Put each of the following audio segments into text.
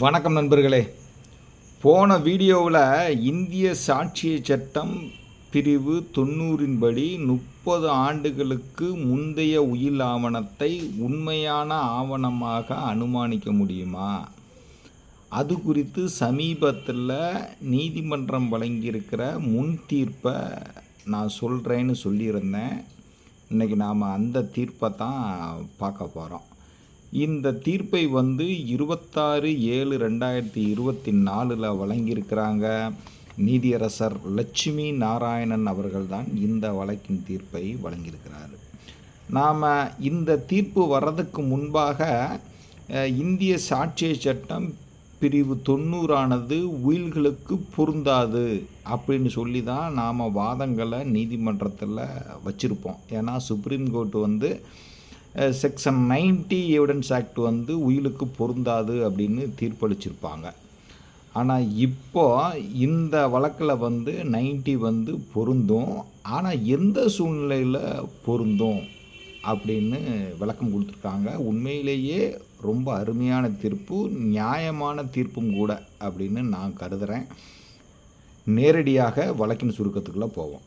வணக்கம் நண்பர்களே. போன வீடியோவில் இந்திய சாட்சிய சட்டம் பிரிவு தொண்ணூறின்படி முப்பது ஆண்டுகளுக்கு முந்தைய உயில் ஆவணத்தை உண்மையான ஆவணமாக அனுமானிக்க முடியுமா? அது குறித்து சமீபத்தில் நீதிமன்றம் வழங்கியிருக்கிற முன் தீர்ப்பை நான் சொல்கிறேன்னு சொல்லியிருந்தேன். இன்றைக்கி நாம் அந்த தீர்ப்பை தான் பார்க்க போகிறோம் இந்த தீர்ப்பை வந்து இருபத்தாறு ஏழு ரெண்டாயிரத்தி இருபத்தி நாலில் வழங்கியிருக்கிறாங்க. நீதியரசர் லட்சுமி நாராயணன் அவர்கள்தான் இந்த வழக்கின் தீர்ப்பை வழங்கியிருக்கிறார். நாம் இந்த தீர்ப்பு வர்றதுக்கு முன்பாக இந்திய சாட்சிய சட்டம் பிரிவு தொண்ணூறானது உயில்களுக்கு பொருந்தாது அப்படின்னு சொல்லி தான் நாம் வாதங்களை நீதிமன்றத்தில் வச்சுருப்போம். ஏன்னா சுப்ரீம் கோர்ட் வந்து செக்ஷன் 90 எவிடன்ஸ் ஆக்ட் வந்து உயிலுக்கு பொருந்தாது அப்படின்னு தீர்ப்பளிச்சிருப்பாங்க. ஆனால் இப்போ இந்த வழக்கில் வந்து 90 வந்து பொருந்தும். ஆனால் எந்த சூழ்நிலையில் பொருந்தும் அப்படின்னு விளக்கம் கொடுத்துருக்காங்க. உண்மையிலேயே ரொம்ப அருமையான தீர்ப்பு நியாயமான தீர்ப்பும் கூட அப்படின்னு நான் கருதுகிறேன் நேரடியாக வழக்கின் சுருக்கத்துக்குள்ளே போவோம்.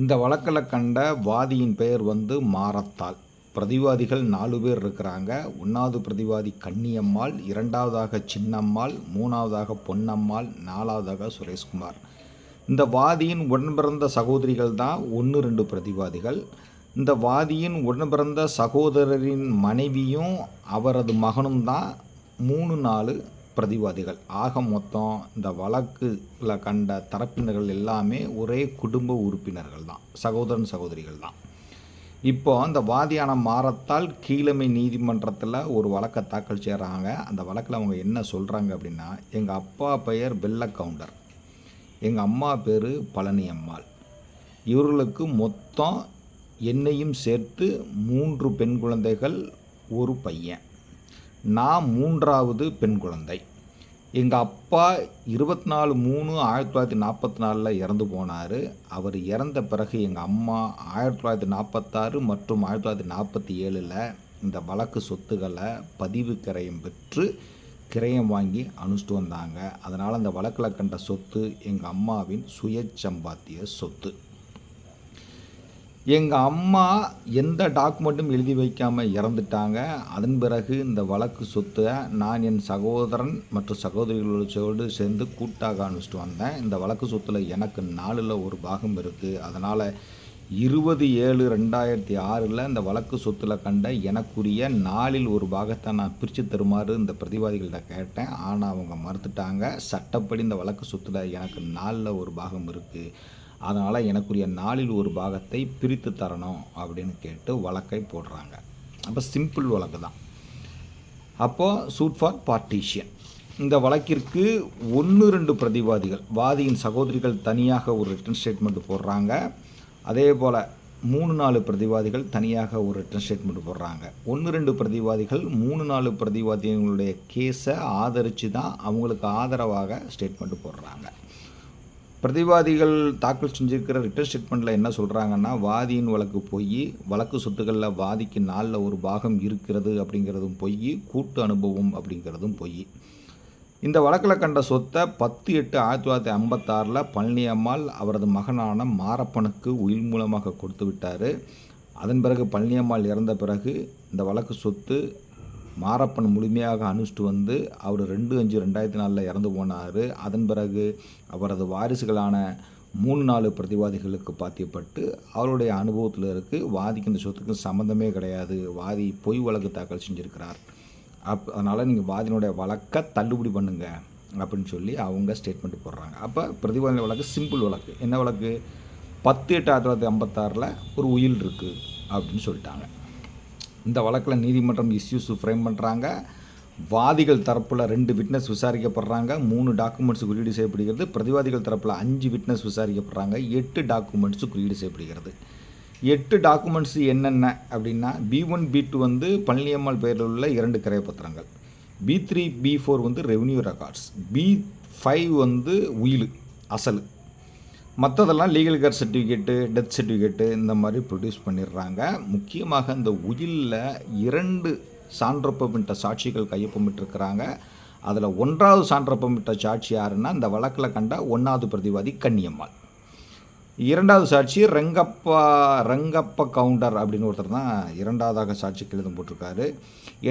இந்த வழக்கில் கண்ட வாதியின் பெயர் வந்து மாரத்தாள் பிரதிவாதிகள் நாலு பேர் இருக்கிறாங்க. ஒன்றாவது பிரதிவாதி கன்னியம்மாள் இரண்டாவதாக சின்னம்மாள் மூணாவதாக பொன்னம்மாள் நாலாவதாக சுரேஷ்குமார். இந்த வாதியின் உடன்பிறந்த சகோதரிகள் தான் ஒன்று ரெண்டு பிரதிவாதிகள். இந்த வாதியின் உடன்பிறந்த சகோதரரின் மனைவியும் அவரது மகனும் தான் மூணு நாலு பிரதிவாதிகள். ஆக மொத்தம் இந்த வழக்குல கண்ட தரப்பினர்கள் எல்லாமே ஒரே குடும்ப உறுப்பினர்கள் தான் சகோதரன் சகோதரிகள் தான். இப்போ அந்த வாதியான மாறத்தால் கீழமை நீதிமன்றத்தில் ஒரு வழக்கை தாக்கல் செய்கிறாங்க அந்த வழக்கில் அவங்க என்ன சொல்கிறாங்க அப்படின்னா எங்கள் அப்பா பெயர் வெள்ள கவுண்டர். எங்கள் அம்மா பேர் பழனி அம்மாள் இவர்களுக்கு மொத்தம் என்னையும் சேர்த்து மூன்று பெண் குழந்தைகள் ஒரு பையன். நான் மூன்றாவது பெண் குழந்தை. எங்கள் அப்பா இருபத்தி நாலு மூணு ஆயிரத்தி தொள்ளாயிரத்தி நாற்பத்தி நாலில் இறந்து போனார். அவர் இறந்த பிறகு எங்கள் அம்மா ஆயிரத்தி தொள்ளாயிரத்தி நாற்பத்தாறு மற்றும் ஆயிரத்தி தொள்ளாயிரத்தி நாற்பத்தி ஏழில் இந்த வழக்கு சொத்துக்களை பதிவு கிரயம் பெற்று கிரயம் வாங்கி அனுஷ்டிட்டு வந்தாங்க. அதனால் அந்த வழக்கில் கண்ட சொத்து எங்கள் அம்மாவின் சுயச்சம்பாத்திய சொத்து. எங்கள் அம்மா எந்த டாக்குமெண்ட்டும் எழுதி வைக்காமல் இறந்துட்டாங்க. அதன் பிறகு இந்த வழக்கு சொத்தை நான் என் சகோதரன் மற்றும் சகோதரிகளோடு சேர்ந்து கூட்டாக அனுப்பிச்சிட்டு வந்தேன். இந்த வழக்கு சொத்தில் எனக்கு நாலில் ஒரு பாகம் இருக்குது அதனால் இருபது ஏழு ரெண்டாயிரத்தி ஆறில் இந்த வழக்கு சொத்தில் கண்ட எனக்குரிய நாலில் ஒரு பாகத்தை நான் பிரித்து தருமாறு இந்த பிரதிவாதிகள்கிட்ட கேட்டேன். ஆனால் அவங்க மறுத்துட்டாங்க. சட்டப்படி இந்த வழக்கு சொத்தில் எனக்கு நாலில் ஒரு பாகம் இருக்குது அதனால் எனக்குரிய நாளில் ஒரு பாகத்தை பிரித்து தரணும் அப்படின்னு கேட்டு வழக்கை போடுறாங்க. அப்போ சிம்பிள் வழக்கு தான். அப்போது சூட் ஃபார் பார்ட்டிஷியன் இந்த வழக்கிற்கு ஒன்று ரெண்டு பிரதிவாதிகள் வாதியின் சகோதரிகள் தனியாக ஒரு ரிட்டன் ஸ்டேட்மெண்ட் போடுறாங்க. அதே போல் மூணு நாலு பிரதிவாதிகள் தனியாக ஒரு ரிட்டன் ஸ்டேட்மெண்ட் போடுறாங்க. ஒன்று ரெண்டு பிரதிவாதிகள் மூணு நாலு பிரதிவாதிகளுடைய கேஸை ஆதரித்து தான் அவங்களுக்கு ஆதரவாக ஸ்டேட்மெண்ட் போடுறாங்க. பிரதிவாதிகள் தாக்கல் செஞ்சிருக்கிற ரிட்டர் ஸ்டேட்மெண்ட்டில் என்ன சொல்கிறாங்கன்னா வாதியின் வழக்கு போய் வழக்கு சொத்துக்களில் வாதிக்கு நாளில் ஒரு பாகம் இருக்கிறது அப்படிங்கிறதும் பொய் கூட்டு அனுபவம் அப்படிங்கிறதும் பொய். இந்த வழக்கில் கண்ட சொத்தை பத்து எட்டு ஆயிரத்தி தொள்ளாயிரத்தி ஐம்பத்தாறில் பழனியம்மாள் அவரது மகனான மாரப்பனுக்கு உயிர் மூலமாக கொடுத்து விட்டார். அதன் பிறகு பழனியம்மாள் இறந்த பிறகு இந்த வழக்கு சொத்து மாரப்பன் முழுமையாக அனுஷ்டு வந்து அவர் ரெண்டு அஞ்சு ரெண்டாயிரத்தி நாலில் இறந்து போனார். அதன் பிறகு அவரது வாரிசுகளான மூணு நாலு பிரதிவாதிகளுக்கு பாத்தியப்பட்டு அவருடைய அனுபவத்தில் இருக்குது வாதிக்கு இந்த சொத்துக்கும் சம்மந்தமே கிடையாது. வாதி பொய் வழக்கு தாக்கல் செஞ்சுருக்கிறார். அப் அதனால் நீங்கள் வாதியினுடைய வழக்கை தள்ளுபடி பண்ணுங்கள் அப்படின்னு சொல்லி அவங்க ஸ்டேட்மெண்ட் போடுறாங்க. அப்போ பிரதிவாதி வழக்கு சிம்பிள் வழக்கு. என்ன வழக்கு? பத்து எட்டு ஆயிரத்தி தொள்ளாயிரத்தி ஐம்பத்தாறில் ஒரு உயில் இருக்குது அப்படின்னு சொல்லிட்டாங்க. இந்த வழக்கில் நீதிமன்றம் இஷ்யூஸ் ஃப்ரேம் பண்ணுறாங்க வாதிகள் தரப்பில் ரெண்டு விட்னஸ் விசாரிக்கப்படுறாங்க. மூணு டாக்குமெண்ட்ஸ் குறியீடு செய்யப்படுகிறது. பிரதிவாதிகள் தரப்பில் அஞ்சு விட்னஸ் விசாரிக்கப்படுறாங்க. எட்டு டாக்குமெண்ட்ஸ் குறியீடு செய்யப்படுகிறது. எட்டு டாக்குமெண்ட்ஸ் என்னென்ன அப்படின்னா பி ஒன் பி டூ வந்து பழனியம்மாள் பெயரில் உள்ள இரண்டு கிரையப்பத்திரங்கள். பி த்ரீ பி ஃபோர் வந்து ரெவன்யூ ரெக்கார்ட்ஸ் பி ஃபைவ் வந்து உயில் அசல். மற்றதெல்லாம் legal heir certificate death certificate இந்த மாதிரி ப்ரொடியூஸ் பண்ணிடுறாங்க. முக்கியமாக இந்த உயிலில் இரண்டு சான்றப்பமிட்ட சாட்சிகள் கையொப்பமிட்டிருக்கிறாங்க. அதில் ஒன்றாவது சான்றப்பமிட்ட சாட்சி யாருன்னா இந்த வழக்கில் கண்ட ஒன்றாவது பிரதிவாதி கன்னியம்மாள். இரண்டாவது சாட்சி ரெங்கப்பா ரங்கப்ப கவுண்டர் அப்படின்னு ஒருத்தர் தான் இரண்டாவதாக சாட்சி எழுதம் போட்டிருக்காரு.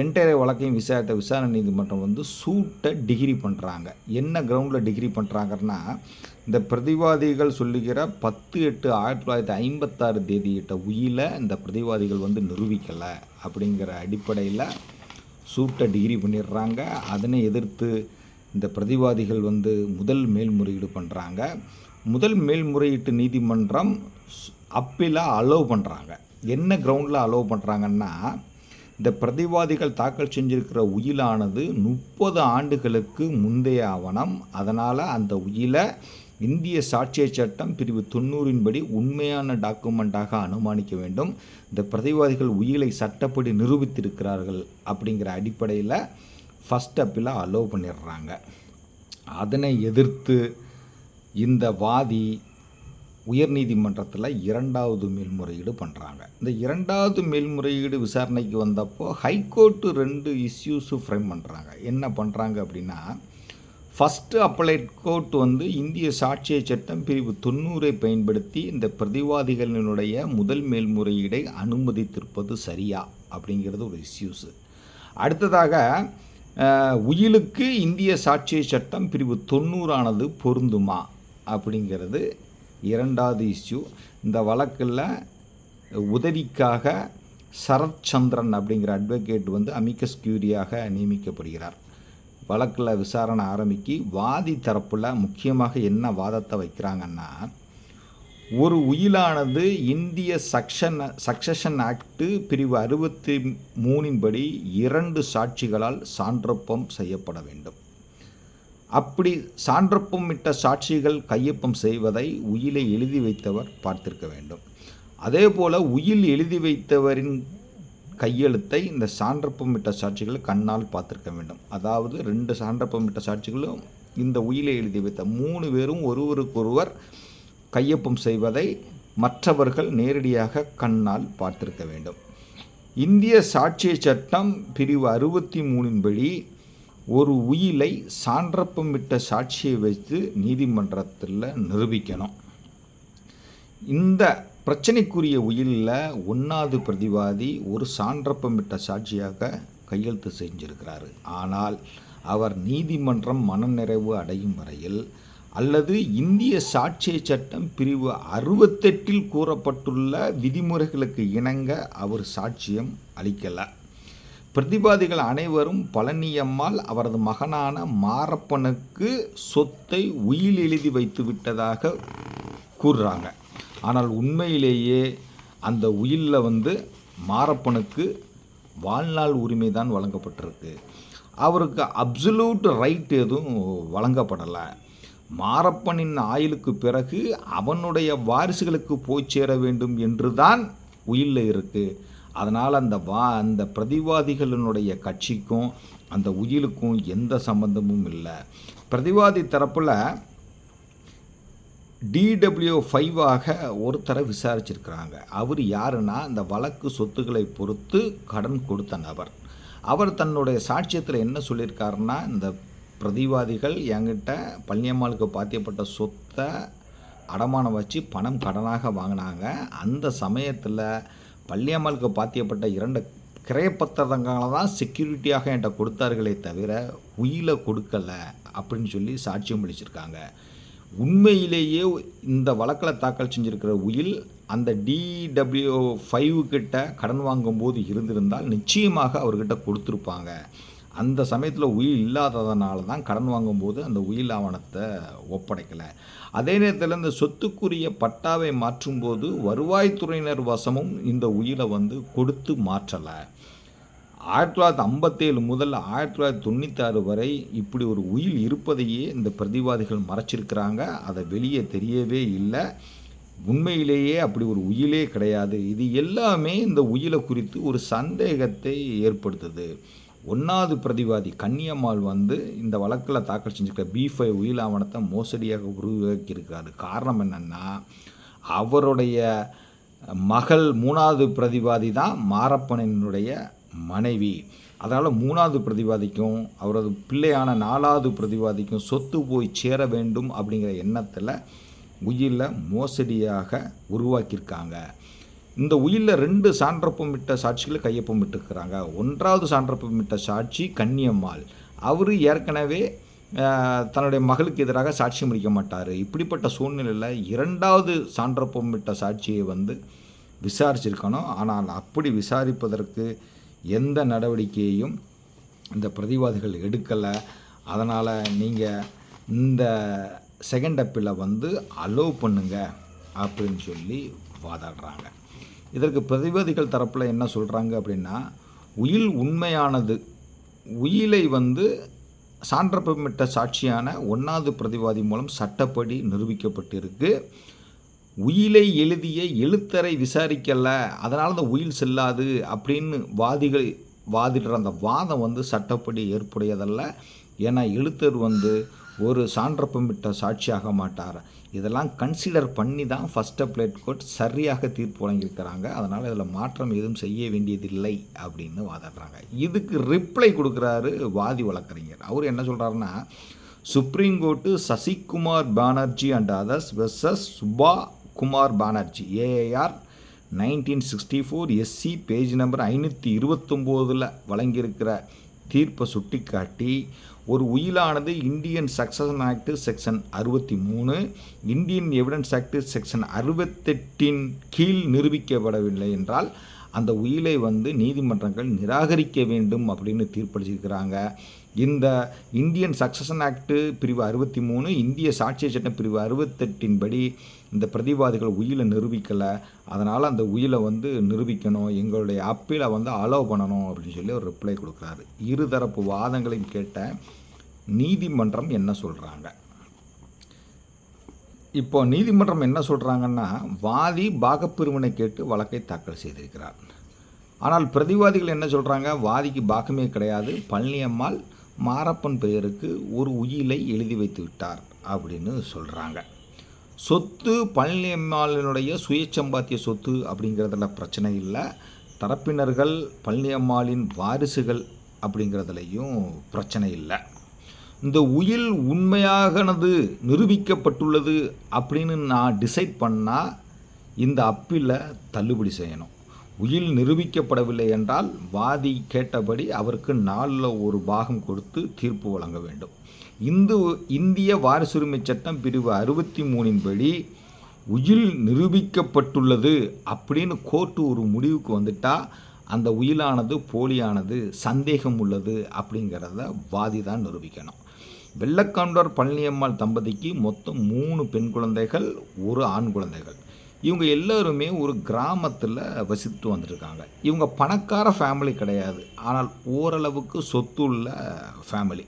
என்டையர் வழக்கையும் விசாரித்த விசாரணை நீதிமன்றம் வந்து சூட்டை டிகிரி பண்ணுறாங்க என்ன கிரவுண்டில் டிகிரி பண்ணுறாங்கன்னா இந்த பிரதிவாதிகள் சொல்லுகிற பத்து எட்டு ஆயிரத்தி தொள்ளாயிரத்தி ஐம்பத்தாறு தேதியிட்ட உயிலை இந்த பிரதிவாதிகள் வந்து நிரூபிக்கலை அப்படிங்கிற அடிப்படையில் சூட்டை டிகிரி பண்ணிடுறாங்க. அதனை எதிர்த்து இந்த பிரதிவாதிகள் வந்து முதல் மேல்முறையீடு பண்ணுறாங்க முதல் மேல்முறையீட்டு நீதிமன்றம் அப்பீலை அலோவ் பண்ணுறாங்க என்ன கிரவுண்டில் அலோவ் பண்ணுறாங்கன்னா இந்த பிரதிவாதிகள் தாக்கல் செஞ்சிருக்கிற உயிலானது முப்பது ஆண்டுகளுக்கு முந்தைய ஆவணம். அதனால் அந்த உயிலை இந்திய சாட்சிய சட்டம் பிரிவு தொண்ணூறின்படி உண்மையான டாக்குமெண்ட்டாக அனுமானிக்க வேண்டும். இந்த பிரதிவாதிகள் உயிலை சட்டப்படி நிரூபித்திருக்கிறார்கள் அப்படிங்கிற அடிப்படையில் ஃபஸ்ட் அப்பீலை அலோவ் பண்ணிடுறாங்க. அதனை எதிர்த்து இந்த வாதி உயர்நீதிமன்றத்தில் இரண்டாவது மேல்முறையீடு பண்ணுறாங்க இந்த இரண்டாவது மேல்முறையீடு விசாரணைக்கு வந்தப்போ ஹைகோர்ட்டு ரெண்டு இஷ்யூஸும் ஃப்ரேம் பண்ணுறாங்க என்ன பண்ணுறாங்க அப்படின்னா ஃபஸ்ட்டு அப்பலேட் கோர்ட் வந்து இந்திய சாட்சிய சட்டம் பிரிவு தொண்ணூறை பயன்படுத்தி இந்த பிரதிவாதிகளினுடைய முதல் மேல்முறையீடை அனுமதித்திருப்பது சரியா அப்படிங்கிறது ஒரு இஷ்யூஸு அடுத்ததாக உயிலுக்கு இந்திய சாட்சிய சட்டம் பிரிவு தொண்ணூறானது பொருந்துமா அப்படிங்கிறது இரண்டாவது இஷ்யூ இந்த வழக்கில் உதவிக்காக சரத் சந்திரன் அப்படிங்கிற அட்வொகேட் வந்து அமிக்கஸ் கியூரியாக நியமிக்கப்படுகிறார். வழக்கில் விசாரணை ஆரம்பிக்கு வாதி தரப்பில் முக்கியமாக என்ன வாதத்தை வைக்கிறாங்கன்னா ஒரு உயிலானது இந்திய சக்ஷன் சக்சஷன் ஆக்டு பிரிவு அறுபத்தி மூணின்படி இரண்டு சாட்சிகளால் சான்றப்பம் செய்யப்பட வேண்டும். அப்படி சான்றப்பம் சாட்சிகள் கையொப்பம் செய்வதை உயிலை எழுதி வைத்தவர் பார்த்திருக்க வேண்டும். அதே போல் உயில் எழுதி வைத்தவரின் கையெழுத்தை இந்த சான்றப்பமிட்ட சாட்சிகளை கண்ணால் பார்த்திருக்க வேண்டும். அதாவது ரெண்டு சான்றப்பமிட்ட சாட்சிகளும் இந்த உயிலை எழுதி வைத்த மூணு பேரும் ஒருவருக்கொருவர் கையொப்பம் செய்வதை மற்றவர்கள் நேரடியாக கண்ணால் பார்த்திருக்க வேண்டும். இந்திய சாட்சிய சட்டம் பிரிவு அறுபத்தி மூணின்படி ஒரு உயிலை சான்றப்பமிட்ட சாட்சியை வைத்து நீதிமன்றத்தில் நிரூபிக்கணும். இந்த பிரச்சனைக்குரிய உயிலில் ஒன்றாவது பிரதிவாதி ஒரு சான்றப்பமிட்ட சாட்சியாக கையெழுத்து செஞ்சிருக்கிறாரு. ஆனால் அவர் நீதிமன்றம் மனநிறைவு அடையும் வரையில் அல்லது இந்திய சாட்சிய சட்டம் பிரிவு அறுபத்தெட்டில் கூறப்பட்டுள்ள விதிமுறைகளுக்கு இணங்க அவர் சாட்சியம் அளிக்கலை. பிரதிவாதிகள் அனைவரும் பழனியம்மாள் அவரது மகனான மாரப்பனுக்கு சொத்தை உயில் எழுதி வைத்து விட்டதாக கூறுறாங்க. ஆனால் உண்மையிலேயே அந்த உயிலில் வந்து மாரப்பனுக்கு வாழ்நாள் உரிமை தான் வழங்கப்பட்டிருக்கு. அவருக்கு அப்சல்யூட் ரைட் எதுவும் வழங்கப்படலை. மாரப்பனின் ஆயுளுக்கு பிறகு அவனுடைய வாரிசுகளுக்கு போய் சேர வேண்டும் என்று தான் உயிலில் இருக்குது அதனால் அந்த வா அந்த பிரதிவாதிகளினுடைய கட்சிக்கும் அந்த உயிலுக்கும் எந்த சம்பந்தமும் இல்லை. பிரதிவாதி தரப்பில் டிடபிள்யூ ஃபைவாக ஒருத்தரை விசாரிச்சிருக்கிறாங்க. அவர் யாருன்னா இந்த வழக்கு சொத்துக்களை பொறுத்து கடன் கொடுத்த நபர். அவர் தன்னுடைய சாட்சியத்தில் என்ன சொல்லியிருக்காருன்னா இந்த பிரதிவாதிகள் என்கிட்ட பழனியம்மாளுக்கு பாத்தியப்பட்ட சொத்தை அடமானம் வச்சு பணம் கடனாக வாங்கினாங்க. அந்த சமயத்தில் பள்ளியம்மாளுக்கு பாத்தியப்பட்ட இரண்டு கிரையப்பத்திரங்களை தான் செக்யூரிட்டியாக என்கிட்ட கொடுத்தார்களே தவிர உயிலை கொடுக்கலை அப்படின்னு சொல்லி சாட்சியம் அளிச்சிருக்காங்க. உண்மையிலேயே இந்த வழக்கில் தாக்கல் செஞ்சிருக்கிற உயில் அந்த டிடபிள்யூ ஃபைவ் கிட்ட கடன் வாங்கும்போது இருந்திருந்தால் நிச்சயமாக அவர்கிட்ட கொடுத்துருப்பாங்க. அந்த சமயத்தில் உயில் இல்லாததுனால தான் கடன் வாங்கும்போது அந்த உயில் ஆவணத்தை ஒப்படைக்கலை. அதே நேரத்தில் இந்த சொத்துக்குரிய பட்டாவை மாற்றும்போது வருவாய்த்துறையினர் வசமும் இந்த உயிலை வந்து கொடுத்து மாற்றலை. ஆயிரத்தி தொள்ளாயிரத்தி ஐம்பத்தேழு முதல் ஆயிரத்தி தொள்ளாயிரத்தி தொண்ணூத்தாறு வரை இப்படி ஒரு உயில் இருப்பதையே இந்த பிரதிவாதிகள் மறைச்சிருக்கிறாங்க. அதை வெளியே தெரியவே இல்லை. உண்மையிலேயே அப்படி ஒரு உயிலே கிடையாது. இது எல்லாமே இந்த உயிலை குறித்து ஒரு சந்தேகத்தை ஏற்படுத்துது. ஒன்றாவது பிரதிவாதி கன்னியம்மாள் வந்து இந்த வழக்கில் தாக்கல் செஞ்சுருக்க பி ஃபைவ் உயில் ஆவணத்தை மோசடியாக உருவாக்கியிருக்காரு காரணம் என்னென்னா அவருடைய மகள் மூணாவது பிரதிவாதி தான் மாரப்பனினுடைய மனைவி. அதனால் மூணாவது பிரதிவாதிக்கும் அவரது பிள்ளையான நாலாவது பிரதிவாதிக்கும் சொத்து போய் சேர வேண்டும் அப்படிங்கிற எண்ணத்தில் உயிரில் மோசடியாக உருவாக்கியிருக்காங்க. இந்த உயிரில் ரெண்டு சான்றப்பமிட்ட சாட்சிகளை கையொப்பமிட்டிருக்கிறாங்க ஒன்றாவது சான்றப்பமிட்ட சாட்சி கன்னியம்மாள். அவர் ஏற்கனவே தன்னுடைய மகளுக்கு எதிராக சாட்சியம் அளிக்க மாட்டார். இப்படிப்பட்ட சூழ்நிலையில் இரண்டாவது சான்றப்பமிட்ட சாட்சியை வந்து விசாரிச்சிருக்கணும். ஆனால் அப்படி விசாரிப்பதற்கு எந்த நடவடிக்கையையும் இந்த பிரதிவாதிகள் எடுக்கலை. அதனால் நீங்கள் இந்த செகண்ட் அப்பில் வந்து அலோவ் பண்ணுங்க அப்படின்னு சொல்லி வாதாடுறாங்க. இதற்கு பிரதிவாதிகள் தரப்பில் என்ன சொல்கிறாங்க அப்படின்னா உயில் உண்மையானது. உயிலை வந்து சான்றப்பமிட்ட சாட்சியான ஒன்றாவது பிரதிவாதி மூலம் சட்டப்படி நிரூபிக்கப்பட்டிருக்கு. உயிலை எழுதிய எழுத்தரை விசாரிக்கல அதனால் அந்த உயில் செல்லாது அப்படின்னு வாதிகள் வாதிடுற அந்த வாதம் வந்து சட்டப்படி ஏற்புடையதல்ல. ஏன்னா எழுத்தர் வந்து ஒரு சான்றப்பமிட்ட சாட்சியாக மாட்டார். இதெல்லாம் கன்சிடர் பண்ணி தான் ஃபஸ்ட் அப்ளேட் கோர்ட் சரியாக தீர்ப்பு வழங்கியிருக்கிறாங்க. அதனால் இதில் மாற்றம் எதுவும் செய்ய வேண்டியதில்லை அப்படின்னு வாதாடுறாங்க. இதுக்கு ரிப்ளை கொடுக்குறாரு வாதி வழக்கறிஞர். அவர் என்ன சொல்கிறாருன்னா supreme court Sasikumar Banerjee and others versus Subha Kumar Banerjee AIR nineteen sixty four SC page number ஐநூற்றி இருபத்தொம்போதில் வழங்கியிருக்கிற தீர்ப்பை சுட்டிக்காட்டி ஒரு உயிலானது இந்தியன் சக்சஷன் ஆக்ட் செக்ஷன் அறுபத்தி மூணு இந்தியன் எவிடன்ஸ் ஆக்ட் செக்ஷன் அறுபத்தெட்டின் கீழ் நிரூபிக்கப்படவில்லை என்றால் அந்த உயிலை வந்து நீதிமன்றங்கள் நிராகரிக்க வேண்டும் அப்படின்னு தீர்ப்பளிச்சிருக்கிறாங்க. இந்த இந்தியன் சக்சஷன் ஆக்டு பிரிவு அறுபத்தி மூணு இந்திய சாட்சிய சட்டம் பிரிவு அறுபத்தெட்டின் படி இந்த பிரதிவாதிகள் உயிலை நிரூபிக்கலை. அதனால் அந்த உயிலை வந்து நிரூபிக்கணும். எங்களுடைய அப்பீலை வந்து அலோவ் பண்ணணும் அப்படின்னு சொல்லி ஒரு ரிப்ளை கொடுக்குறாரு. இருதரப்பு வாதங்களையும் கேட்ட நீதிமன்றம் என்ன சொல்கிறாங்க இப்போ நீதிமன்றம் என்ன சொல்கிறாங்கன்னா வாதி பாகப்பிரிவினை கேட்டு வழக்கை தாக்கல் செய்திருக்கிறார். ஆனால் பிரதிவாதிகள் என்ன சொல்கிறாங்க வாதிக்கு பாகமே கிடையாது. பழனியம்மாள் மாரப்பன் பெயருக்கு ஒரு உயிலை எழுதி வைத்து விட்டார் அப்படின்னு சொல்கிறாங்க சொத்து பழனியம்மாளினுடைய சுயச்சம்பாத்திய சொத்து அப்படிங்கிறதுல பிரச்சனை இல்லை. தரப்பினர்கள் பழனியம்மாளின் வாரிசுகள் அப்படிங்கிறதுலையும் பிரச்சனை இல்லை. இந்த உயில் உண்மையாகனது நிரூபிக்கப்பட்டுள்ளது அப்படின்னு நான் டிசைட் பண்ணால் இந்த அப்பீலை தள்ளுபடி செய்யணும். உயில் நிரூபிக்கப்படவில்லை என்றால் வாதி கேட்டபடி அவருக்கு நாளில் ஒரு பாகம் கொடுத்து தீர்ப்பு வழங்க வேண்டும். இந்து இந்திய வாரிசுரிமை சட்டம் பிரிவு அறுபத்தி மூணின்படி உயில் நிரூபிக்கப்பட்டுள்ளது அப்படின்னு கோர்ட்டு ஒரு முடிவுக்கு வந்துட்டால் அந்த உயிலானது போலியானது சந்தேகம் உள்ளது அப்படிங்கிறத வாதி தான் நிரூபிக்கணும். வெள்ளக்கவுண்டர் பழனியம்மாள் தம்பதிக்கு மொத்தம் மூணு பெண் குழந்தைகள் ஒரு ஆண் குழந்தைகள். இவங்க எல்லாருமே ஒரு கிராமத்தில் வசித்து வந்திருக்காங்க. இவங்க பணக்கார ஃபேமிலி கிடையாது. ஆனால் ஓரளவுக்கு சொத்துள்ள ஃபேமிலி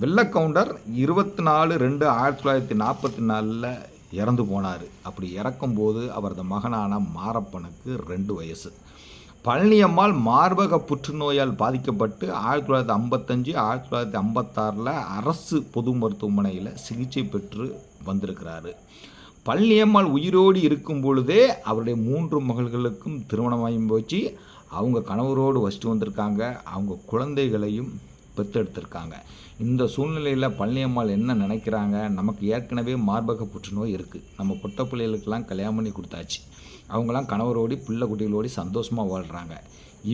வெள்ளக்கவுண்டர் இருபத்தி நாலு ரெண்டு ஆயிரத்தி தொள்ளாயிரத்தி நாற்பத்தி நாலில் இறந்து போனார். அப்படி இறக்கும்போது அவரது மகனான மாரப்பனுக்கு ரெண்டு வயசு. பழனியம்மாள் மார்பக புற்றுநோயால் பாதிக்கப்பட்டு ஆயிரத்தி தொள்ளாயிரத்தி ஐம்பத்தஞ்சு ஆயிரத்தி தொள்ளாயிரத்தி ஐம்பத்தாறில் அரசு பொது மருத்துவமனையில் சிகிச்சை பெற்று வந்திருக்கிறாரு. பழனியம்மாள் உயிரோடு இருக்கும் பொழுதே அவருடைய மூன்று மகள்களுக்கும் திருமணமாகி போச்சு. அவங்க கணவரோடு வசித்து வந்திருக்காங்க. அவங்க குழந்தைகளையும் பெற்றெடுத்திருக்காங்க. இந்த சூழ்நிலையில் பழனியம்மாள் என்ன நினைக்கிறாங்க? நமக்கு ஏற்கனவே மார்பக புற்றுநோய் இருக்குது நம்ம பொட்ட பிள்ளைகளுக்கெல்லாம் கல்யாணம் பண்ணி கொடுத்தாச்சு. அவங்களாம் கணவரோடி பிள்ளை குட்டிகளோடி சந்தோஷமாக வாழ்கிறாங்க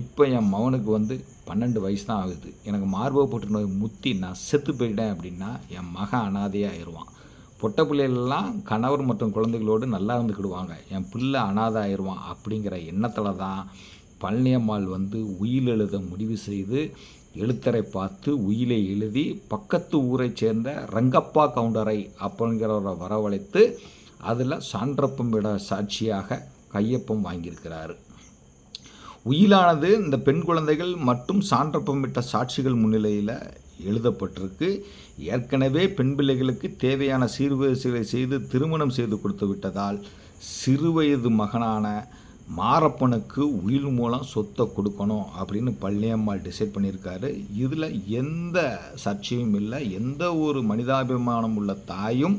இப்போ என் மகனுக்கு வந்து பன்னெண்டு வயசு தான் ஆகுது. எனக்கு மார்பக புற்றுநோய் முத்தி நான் செத்து போயிட்டேன் அப்படின்னா என் மகன் அனாதையாக ஆயிடுவான் பொட்ட பிள்ளைகள்லாம் கணவர் மற்றும் குழந்தைகளோடு நல்லா இருந்துக்கிடுவாங்க. என் பிள்ளை அனாதை ஆயிடுவான் அப்படிங்கிற எண்ணத்தில் தான் பழனியம்மாள் வந்து உயிரெழுத எழுத முடிவு செய்து எழுத்தரை பார்த்து உயிலை எழுதி பக்கத்து ஊரைச் சேர்ந்த ரங்கப்பா கவுண்டரை அப்படிங்கிறவரை வரவழைத்து அதில் சான்றப்பம் விட சாட்சியாக கையொப்பம் வாங்கியிருக்கிறார். உயிலானது இந்த பெண் குழந்தைகள் மற்றும் சான்றப்பமிட்ட சாட்சிகள் முன்னிலையில் எழுதப்பட்டிருக்கு. ஏற்கனவே பெண் பிள்ளைகளுக்கு தேவையான சீர்வரிசைகளை செய்து திருமணம் செய்து கொடுத்து விட்டதால் சிறுவயது மகனான மாரப்பனுக்கு உயில் மூலம் சொத்தை கொடுக்கணும் அப்படின்னு பழனியம்மாள் டிசைட் பண்ணியிருக்காரு. இதில் எந்த சர்ச்சையும் இல்லை. எந்த ஒரு மனிதாபிமானம் உள்ள தாயும்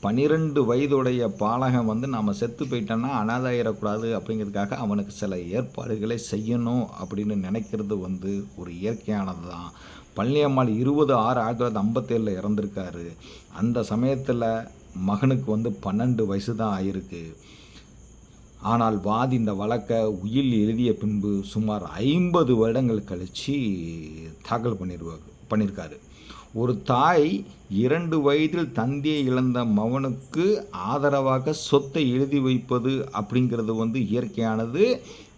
பன்னிரெண்டு வயதுடைய பாலகன் வந்து நாம் செத்து போயிட்டோன்னா அனாதாயிடக்கூடாது அப்படிங்கிறதுக்காக அவனுக்கு சில ஏற்பாடுகளை செய்யணும் அப்படின்னு நினைக்கிறது வந்து ஒரு இயற்கையானது தான். பழனியம்மாள் இருபது ஆறு ஆயிரத்தி தொள்ளாயிரத்தி ஐம்பத்தேழில் இறந்துருக்காரு. அந்த சமயத்தில் மகனுக்கு வந்து பன்னெண்டு வயசு தான் ஆயிருக்கு. ஆனால் வாதி இந்த வழக்கை உயில் எழுதிய பின்பு சுமார் ஐம்பது வருடங்கள் கழித்து தாக்கல் பண்ணிடுவாங்க பண்ணியிருக்காரு ஒரு தாய் இரண்டு வயதில் தந்தையை இழந்த மகனுக்கு ஆதரவாக சொத்தை எழுதி வைப்பது அப்படிங்கிறது வந்து இயற்கையானது.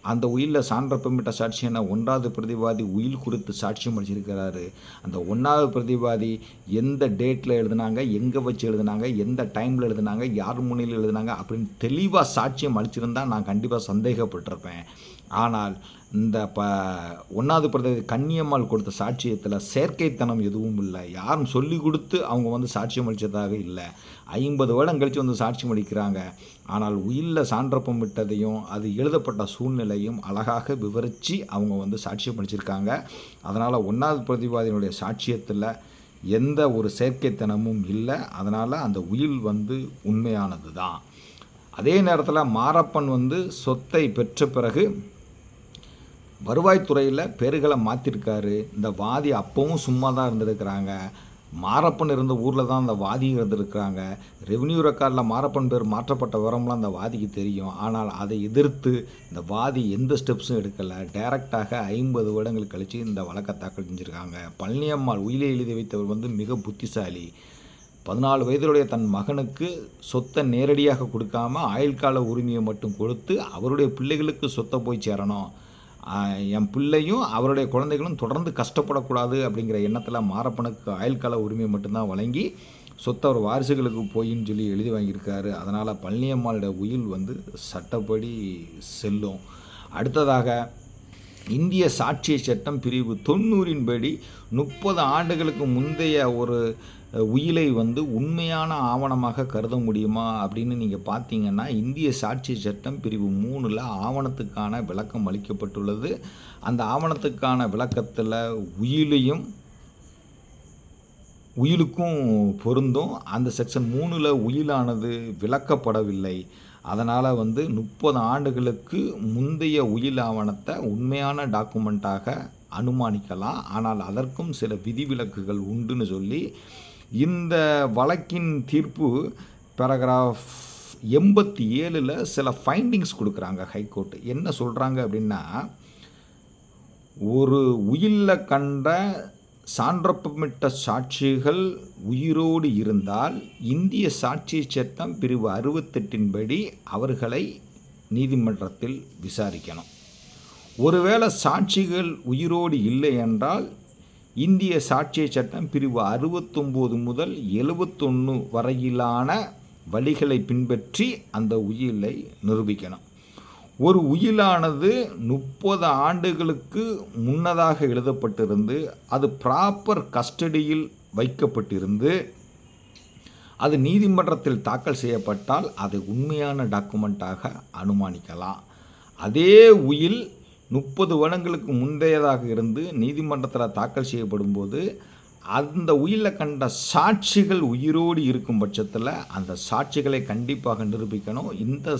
அந்த உயிரில் சான்றப்பமிட்ட சாட்சியான ஒன்றாவது பிரதிவாதி உயில் குறித்து சாட்சியம் அளிச்சிருக்கிறாரு அந்த ஒன்றாவது பிரதிவாதி எந்த டேட்டில் எழுதினாங்க? எங்கே வச்சு எழுதினாங்க? எந்த டைமில் எழுதுனாங்க? யார் முன்னிலையில் எழுதுனாங்க? அப்படின்னு தெளிவாக சாட்சியம் அளிச்சிருந்தால் நான் கண்டிப்பாக சந்தேகப்பட்டிருப்பேன். ஆனால் இந்த ப ஒன்றாவது பிரதி கன்னியம்மாள் கொடுத்த சாட்சியத்தில் செயற்கைத்தனம் எதுவும் இல்லை. யாரும் சொல்லி கொடுத்து அவங்க வந்து சாட்சியம் அளித்ததாக இல்லை. ஐம்பது வருடம் கழித்து வந்து சாட்சியம் அளிக்கிறாங்க. ஆனால் உயிரில் சான்றப்பம் விட்டதையும் அது எழுதப்பட்ட சூழ்நிலையும் அழகாக விவரித்து அவங்க வந்து சாட்சியம் அளிச்சிருக்காங்க. அதனால் ஒன்றாவது பிரதிவாதியினுடைய சாட்சியத்தில் எந்த ஒரு செயற்கைத்தனமும் இல்லை. அதனால் அந்த உயில் வந்து உண்மையானது தான் அதே நேரத்தில் மாரப்பன் வந்து சொத்தை பெற்ற பிறகு வருவாய்த்துறையில் பேர்களை மாற்றிருக்காரு இந்த வாதி அப்பவும் சும்மா தான் இருந்திருக்கிறாங்க. மாரப்பன் இருந்த ஊரில் தான் அந்த வாதி இருந்திருக்கிறாங்க. ரெவன்யூ ரெக்கார்டில் மாரப்பன் பேர் மாற்றப்பட்ட விவரம்லாம் அந்த வாதிக்கு தெரியும். ஆனால் அதை எதிர்த்து இந்த வாதி எந்த ஸ்டெப்ஸும் எடுக்கலை. டைரக்டாக ஐம்பது வருடங்கள் கழித்து இந்த வழக்கை தாக்கல் செஞ்சுருக்காங்க. பழனியம்மாள் உயிலை எழுதி வைத்தவர் வந்து மிக புத்திசாலி. பதினாலு வயதுடைய தன் மகனுக்கு சொத்தை நேரடியாக கொடுக்காம ஆயுள்கால உரிமையை மட்டும் கொடுத்து அவருடைய பிள்ளைகளுக்கு சொத்தை போய் சேரணும். என் பிள்ளையும் அவருடைய குழந்தைகளும் தொடர்ந்து கஷ்டப்படக்கூடாது அப்படிங்கிற எண்ணத்தில் மாரப்பனுக்கு ஆயுள்கால உரிமை மட்டும்தான் வழங்கி சொத்தை அவர் வாரிசுகளுக்கு போயின்னு சொல்லி எழுதி வாங்கியிருக்காரு. அதனால் பழனியம்மாளோட உயில் வந்து சட்டப்படி செல்லும். அடுத்ததாக இந்திய சாட்சிய சட்டம் பிரிவு தொண்ணூறின்படி முப்பது ஆண்டுகளுக்கு முந்தைய ஒரு உயிலை வந்து உண்மையான ஆவணமாக கருத முடியுமா அப்படின்னு நீங்கள் பார்த்தீங்கன்னா இந்திய சாட்சி சட்டம் பிரிவு மூணில் ஆவணத்துக்கான விளக்கம் அளிக்கப்பட்டுள்ளது. அந்த ஆவணத்துக்கான விளக்கத்தில் உயிலையும் உயிலுக்கும் பொருந்தும். அந்த செக்ஷன் மூணில் உயிலானது விளக்கப்படவில்லை. அதனால் வந்து முப்பது ஆண்டுகளுக்கு முந்தைய உயில் ஆவணத்தை உண்மையான டாக்குமெண்ட்டாக அனுமானிக்கலாம். ஆனால் அதற்கும் சில விதிவிலக்குகள் உண்டுன்னு சொல்லி இந்த வழக்கின் தீர்ப்பு பேராகிராஃப் எண்பத்தி ஏழில் சில ஃபைண்டிங்ஸ் கொடுக்குறாங்க ஹைகோர்ட் என்ன சொல்கிறாங்க அப்படின்னா ஒரு உயிரில் கண்ட சான்றப்பமிட்ட சாட்சிகள் உயிரோடு இருந்தால் இந்திய சாட்சி சட்டம் பிரிவு அறுபத்தெட்டின்படி அவர்களை நீதிமன்றத்தில் விசாரிக்கணும். ஒருவேளை சாட்சிகள் உயிரோடு இல்லை என்றால் இந்திய சாட்சிய சட்டம் பிரிவு அறுபத்தொம்போது முதல் எழுபத்தொன்று வரையிலான வழிகளை பின்பற்றி அந்த உயிலை நிரூபிக்கணும். ஒரு உயிலானது முப்பது ஆண்டுகளுக்கு முன்னதாக எழுதப்பட்டிருந்து அது ப்ராப்பர் கஸ்டடியில் வைக்கப்பட்டிருந்து அது நீதிமன்றத்தில் தாக்கல் செய்யப்பட்டால் அது உண்மையான டாக்குமெண்ட்டாக அனுமானிக்கலாம். அதே உயில் முப்பது வருடங்களுக்கு முந்தையதாக இருந்து நீதிமன்றத்தில் தாக்கல் செய்யப்படும் போது அந்த உயிரில் கண்ட சாட்சிகள் உயிரோடு இருக்கும் பட்சத்தில் அந்த சாட்சிகளை கண்டிப்பாக நிரூபிக்கணும். இந்த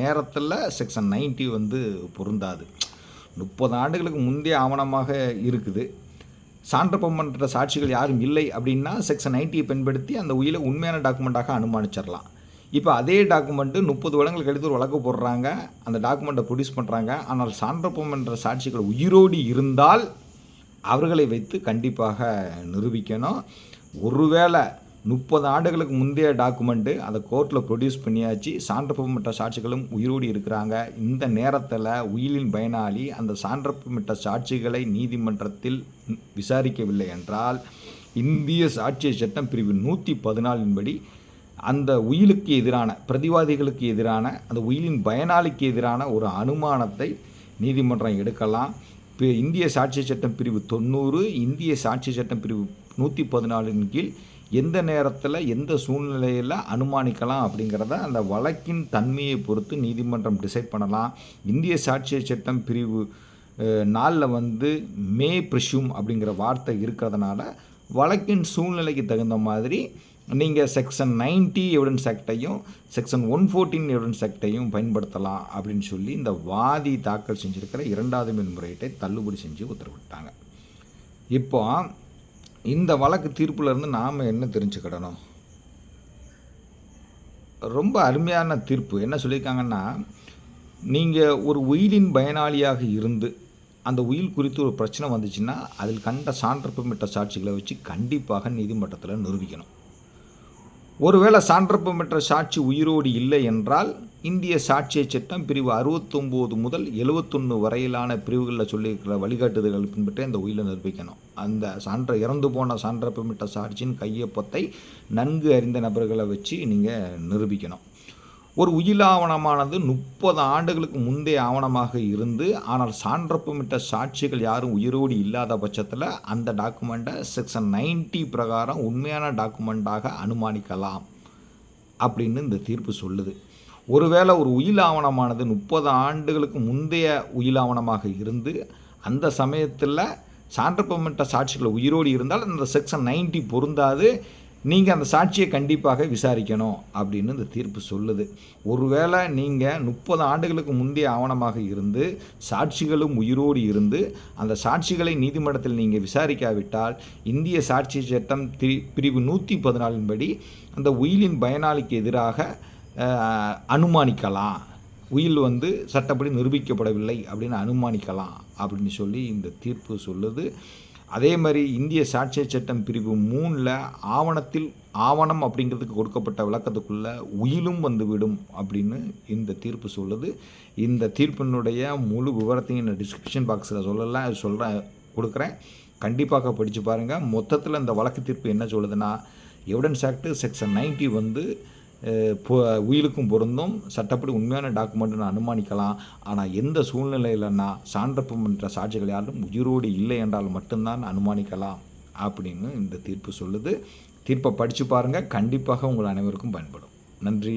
நேரத்தில் செக்ஷன் 90 வந்து பொருந்தாது. முப்பது ஆண்டுகளுக்கு முந்தைய ஆவணமாக இருக்குது. சான்றப்பம் சாட்சிகள் யாரும் இல்லை அப்படின்னா செக்ஷன் 90 பயன்படுத்தி அந்த உயிரை உண்மையான டாக்குமெண்ட்டாக அனுமானிச்சிடலாம் இப்போ அதே டாக்குமெண்ட்டு முப்பது வருடங்கள் கழித்து ஒரு வழக்கு போடுறாங்க. அந்த டாக்குமெண்ட்டை ப்ரொடியூஸ் பண்ணுறாங்க ஆனால் சான்றப்பம் என்ற சாட்சிகள் உயிரோடு இருந்தால் அவர்களை வைத்து கண்டிப்பாக நிரூபிக்கணும். ஒருவேளை முப்பது ஆண்டுகளுக்கு முந்தைய டாக்குமெண்ட்டு அதை கோர்ட்டில் ப்ரொடியூஸ் பண்ணியாச்சு. சான்றப்பமிட்ட சாட்சிகளும் உயிரோடு இருக்கிறாங்க. இந்த நேரத்தில் உயிலின் பயனாளி அந்த சான்றப்பமிட்ட சாட்சிகளை நீதிமன்றத்தில் விசாரிக்கவில்லை என்றால் இந்திய சாட்சிய சட்டம் பிரிவு நூற்றி பதினாலின்படி அந்த உயிலுக்கு எதிரான பிரதிவாதிகளுக்கு எதிரான அந்த உயிலின் பயனாளிக்கு எதிரான ஒரு அனுமானத்தை நீதிமன்றம் எடுக்கலாம். இப்போ இந்திய சாட்சி சட்டம் பிரிவு தொண்ணூறு இந்திய சாட்சி சட்டம் பிரிவு நூற்றி பதினாலின் கீழ் எந்த நேரத்தில் எந்த சூழ்நிலையில் அனுமானிக்கலாம் அப்படிங்கிறத அந்த வழக்கின் தன்மையை பொறுத்து நீதிமன்றம் டிசைட் பண்ணலாம். இந்திய சாட்சிய சட்டம் பிரிவு நாளில் வந்து மே ப்ரிஷ்யூம் அப்படிங்கிற வார்த்தை இருக்கிறதுனால வழக்கின் சூழ்நிலைக்கு தகுந்த மாதிரி நீங்கள் செக்ஷன் நைன்ட்டி எவிடன்ஸ் ஆக்டையும் செக்ஷன் ஒன் ஃபோர்டீன் எவிடன்ஸ் ஆக்டையும் பயன்படுத்தலாம் அப்படின்னு சொல்லி இந்த வாதி தாக்கல் செஞ்சுருக்கிற இரண்டாவது மேல்முறையீட்டை தள்ளுபடி செஞ்சு உத்தரவிட்டாங்க. இப்போ இந்த வழக்கு தீர்ப்புலேருந்து நாம் என்ன தெரிஞ்சுக்கிடணும்? ரொம்ப அருமையான தீர்ப்பு. என்ன சொல்லியிருக்காங்கன்னா நீங்கள் ஒரு உயிலின் பயனாளியாக இருந்து அந்த உயில் குறித்து ஒரு பிரச்சனை வந்துச்சுன்னா அதில் கண்ட சான்றப்பமிட்ட சாட்சிகளை வச்சு கண்டிப்பாக நீதிமன்றத்தில் நிரூபிக்கணும். ஒருவேளை சான்றப்பமிட்ட சாட்சி உயிரோடு இல்லை என்றால் இந்திய சாட்சிய சட்டம் பிரிவு அறுபத்தொம்போது முதல் எழுவத்தொன்று வரையிலான பிரிவுகளில் சொல்லியிருக்கிற வழிகாட்டுதல்கள் பின்பற்றி அந்த உயிரை நிரூபிக்கணும். அந்த சான்ற இறந்து போன சான்றப்பமிட்ட சாட்சியின் கையொப்பத்தை நன்கு அறிந்த நபர்களை வச்சு நீங்கள் நிரூபிக்கணும். ஒரு உயில் ஆவணமானது முப்பது ஆண்டுகளுக்கு முந்தைய ஆவணமாக இருந்து ஆனால் சான்றப்பமிட்ட சாட்சிகள் யாரும் உயிரோடு இல்லாத பட்சத்தில் அந்த டாக்குமெண்ட்டை செக்ஷன் நைன்டி பிரகாரம் உண்மையான டாக்குமெண்ட்டாக அனுமானிக்கலாம் அப்படின்னு இந்த தீர்ப்பு சொல்லுது. ஒருவேளை ஒரு உயில் ஆவணமானது முப்பது ஆண்டுகளுக்கு முந்தைய உயில் ஆவணமாக இருந்து அந்த சமயத்தில் சான்றப்பமிட்ட சாட்சிகள் உயிரோடு இருந்தால் அந்த செக்ஷன் நைன்ட்டி பொருந்தாது. நீங்கள் அந்த சாட்சியை கண்டிப்பாக விசாரிக்கணும் அப்படின்னு இந்த தீர்ப்பு சொல்லுது. ஒருவேளை நீங்கள் முப்பது ஆண்டுகளுக்கு முந்தைய ஆவணமாக இருந்து சாட்சிகளும் உயிரோடு இருந்து அந்த சாட்சிகளை நீதிமன்றத்தில் நீங்கள் விசாரிக்காவிட்டால் இந்திய சாட்சி சட்டம் பிரிவு நூற்றி பதினாலின் படி அந்த உயிலின் பயனாளிக்கு எதிராக அனுமானிக்கலாம். உயில் வந்து சட்டப்படி நிரூபிக்கப்படவில்லை அப்படின்னு அனுமானிக்கலாம் அப்படின்னு சொல்லி இந்த தீர்ப்பு சொல்லுது. அதே மாதிரி இந்திய சாட்சிய சட்டம் பிரிவு மூணில் ஆவணத்தில் ஆவணம் அப்படிங்கிறதுக்கு கொடுக்கப்பட்ட விளக்கத்துக்குள்ளே உயிலும் வந்துவிடும் அப்படின்னு இந்த தீர்ப்பு சொல்லுது. இந்த தீர்ப்பினுடைய முழு விவரத்தையும் நான் டிஸ்கிரிப்ஷன் பாக்ஸில் சொல்லலாம் சொல்கிறேன் கொடுக்குறேன். கண்டிப்பாக படித்து பாருங்கள் மொத்தத்தில் இந்த வழக்கு தீர்ப்பு என்ன சொல்லுதுன்னா எவிடன்ஸ் ஆக்ட் செக்ஷன் 90 வந்து உயிலுக்கும் பொருந்தும். சட்டப்படி உண்மையான டாக்குமெண்ட்னு அனுமானிக்கலாம். ஆனால் எந்த சூழ்நிலையிலன்னா சான்றப்பம் என்ற சாட்சிகள் யாரும் உயிரோடு இல்லை என்றால் மட்டும்தான் அனுமானிக்கலாம் அப்படின்னு இந்த தீர்ப்பு சொல்லுது. தீர்ப்பை படித்து பாருங்கள் கண்டிப்பாக உங்கள் அனைவருக்கும் பயன்படும். நன்றி.